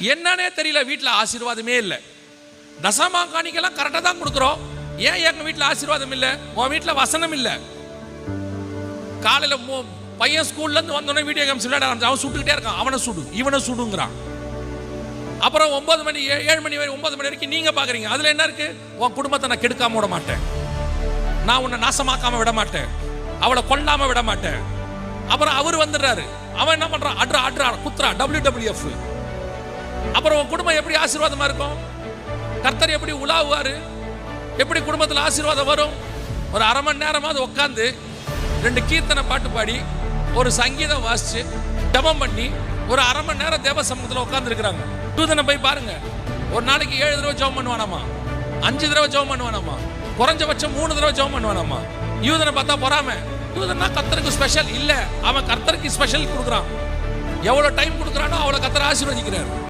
என்னன்னே தெரியல வீட்டில் ஆசீர்வாதமே இல்லை. தசமா காணிக்கெல்லாம் கரெக்டாக தான் கொடுக்குறோம். ஏன் எங்கள் வீட்டில் ஆசீர்வாதம் இல்லை? உன் வீட்டில் வசனம் இல்லை. காலையில் பையன் ஸ்கூல்லேருந்து வந்தோடனே வீடியோ கேம்ஸ் விளையாட ஆரம்பிச்சு. அவன் சுட்டுக்கிட்டே இருக்கான். அவனை சுடு இவனை சுடுங்கிறான். அப்புறம் ஒன்பது மணி ஏ- ஏழு மணி வரை ஒன்பது மணி வரைக்கும் நீங்கள் பார்க்குறீங்க அதில் என்ன இருக்குது உன் குடும்பத்தை நான் கெடுக்காம விட மாட்டேன். நான் உன்னை நாசமாக்காமல் விட மாட்டேன். அவளை கொல்லாமல் விட மாட்டேன். அப்புறம் அவர் வந்துடுறாரு. அவன் என்ன பண்ணுறான் அட்ரா அட்ரா குத்ரா டபிள்யூ டபிள்யூஎஃப் அப்புறம் உன் குடும்பம் எப்படி ஆசீர்வாதமா இருக்கும்? கர்த்தர் எப்படி உலாவுவாரு? எப்படி குடும்பத்தில் ஆசீர்வாதம் வரும்? ஒரு அரை மணி நேரமாவது உட்காந்து ரெண்டு கீர்த்தனை பாட்டு பாடி ஒரு சங்கீதம் வாசிச்சு ஜெபம் பண்ணி ஒரு அரை மணி நேரம் தேவ சமூகத்தில் உட்கார்ந்து இருக்கிறாங்க தூதனை போய் பாருங்க. ஒரு நாளைக்கு ஏழு தடவை ஜெபம் பண்ணுவானாமா? அஞ்சு தடவை ஜெபம் பண்ணுவானாமா? குறைஞ்சபட்சம் மூணு தடவை ஜெபம் பண்ணுவானாமா? யூதனை பார்த்தா பொறாம. யூதனா கர்த்தருக்கு ஸ்பெஷல் இல்ல. அவன் கர்த்தருக்கு ஸ்பெஷல் கொடுக்குறான். எவ்வளவு டைம் கொடுக்குறானோ அவ்வளோ கத்தரை ஆசீர்வதிக்கிறார்.